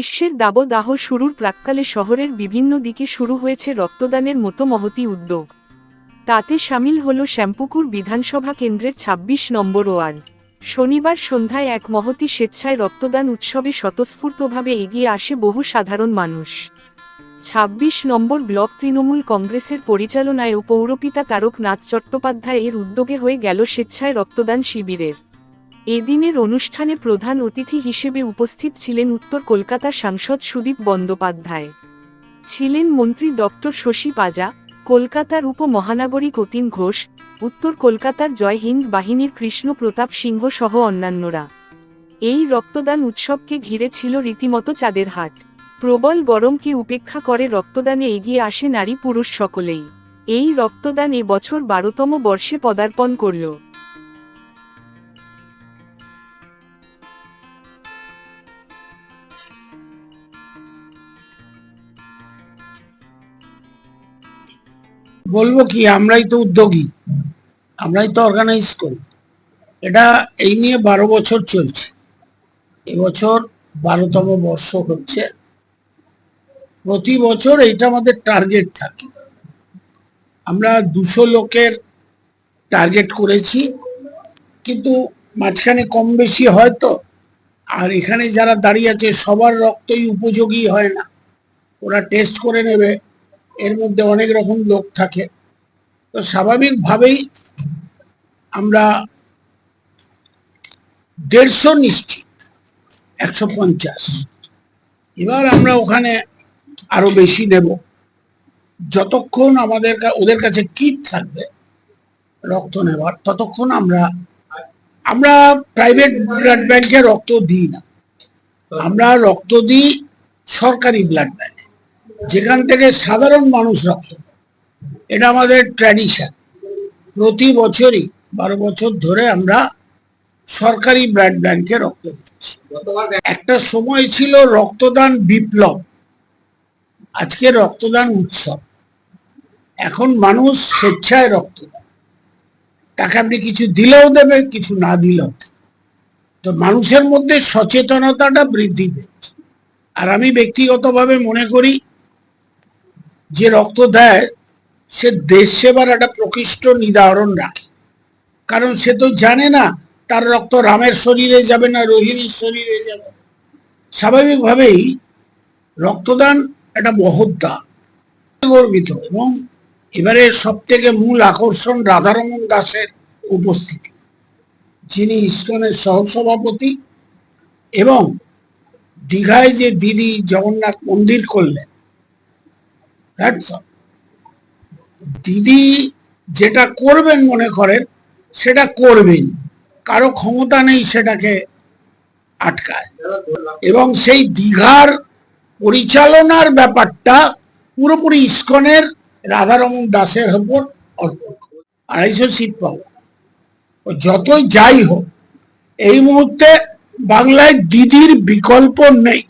পৌষের দাবদাহ শুরুর প্রাক্কালে শহরের বিভিন্ন দিকে শুরু হয়েছে রক্তদানের মতো মহতি উদ্যোগ। তাতে সামিল হল শ্যাম্পুকুর বিধানসভা কেন্দ্রের ২৬ নম্বর ওয়ার্ড। শনিবার সন্ধ্যায় এক মহতি স্বেচ্ছায় রক্তদান উৎসবে স্বতঃস্ফূর্তভাবে এগিয়ে আসে বহু সাধারণ মানুষ। ২৬ নম্বর ব্লক তৃণমূল কংগ্রেসের পরিচালনায় ও পৌরপিতা তারকনাথ চট্টোপাধ্যায় এর উদ্যোগে হয়ে গেল স্বেচ্ছায় রক্তদান শিবিরের। এদিনের অনুষ্ঠানে প্রধান অতিথি হিসেবে উপস্থিত ছিলেন উত্তর কলকাতা সাংসদ সুদীপ বন্দ্যোপাধ্যায়। ছিলেন মন্ত্রী ডক্টর শশী পাজা, কলকাতার উপমহানাগরিক অতীন ঘোষ, উত্তর কলকাতার জয় হিন্দ বাহিনীর কৃষ্ণ প্রতাপ সিংহ সহ অন্যান্যরা। এই রক্তদান উৎসবকে ঘিরে ছিল রীতিমতো চাঁদের হাট। প্রবল গরমকে উপেক্ষা করে রক্তদানে এগিয়ে আসে নারী পুরুষ সকলেই। এই রক্তদান এ বছর বারোতম বর্ষে পদার্পণ করল। বলব কি, আমরাই তো উদ্যোগী। আমরাই তো অর্গানাইজ করি। এটা এই নিয়ে বারো বছর চলছে। এবছর বারোতম বর্ষ হচ্ছে। প্রতি বছর এইটা আমাদের টার্গেট থাকে। আমরা দুশো লোকের টার্গেট করেছি। কিন্তু মাঝখানে কম বেশি হয়তো। আর এখানে যারা দাঁড়িয়ে আছে, সবার রক্তই উপযোগী হয় না। ওরা টেস্ট করে নেবে। এর মধ্যে অনেক রকম লোক থাকে। তো স্বাভাবিকভাবেই আমরা দেড়শো নিশ্চিত, একশো পঞ্চাশ। এবার আমরা ওখানে আরও বেশি নেব। যতক্ষণ আমাদের ওদের কাছে কিট থাকবে, রক্ত নেবার, ততক্ষণ আমরা আমরা প্রাইভেট ব্লাড ব্যাংকে রক্ত দিই না। আমরা রক্ত দিই সরকারি ব্লাড ব্যাংকে। যেখান থেকে সাধারণ মানুষ রক্ত এটা আমাদের ট্র্যাডিশন প্রতি বছরই বারো বছর ধরে আমরা সরকারি ব্লাড ব্যাংকে রক্ত দিচ্ছি। একটা সময় ছিল রক্তদান বিপ্লব, আজকে রক্তদান উৎসব। এখন মানুষ স্বেচ্ছায় রক্ত তাকে আপনি কিছু দিলেও দেবে, কিছু না দিলেও। তো মানুষের মধ্যে সচেতনতাটা বৃদ্ধি পেয়েছে। আর আমি ব্যক্তিগতভাবে মনে করি যে রক্ত দেয়, সে দেশ সেবার একটা প্রকৃষ্ট নিদাহরণ রাখে। কারণ সে তো জানে না, তার রক্ত রামের শরীরে যাবে না, রোহিণীর শরীরে যাবে স্বাভাবিকভাবেই রক্তদান একটা দান। গর্বিত এবং এবারে সব থেকে মূল আকর্ষণ রাধারমন দাসের উপস্থিতি। যিনি ইস্কনের সহসভাপতি এবং দীঘায় যে দিদি জগন্নাথ মন্দির করলেন দিদি যেটা করবেন মনে করেন, সেটা করবেন। কারও ক্ষমতা নেই সেটাকে আটকায়। এবং সেই দীঘার পরিচালনার ব্যাপারটা পুরোপুরি ইস্কনের রাধারমন দাসের অর্পণ আড়াইশো সিট পাবো। যতই যাই হোক, এই মুহূর্তে বাংলায় দিদির বিকল্প নেই।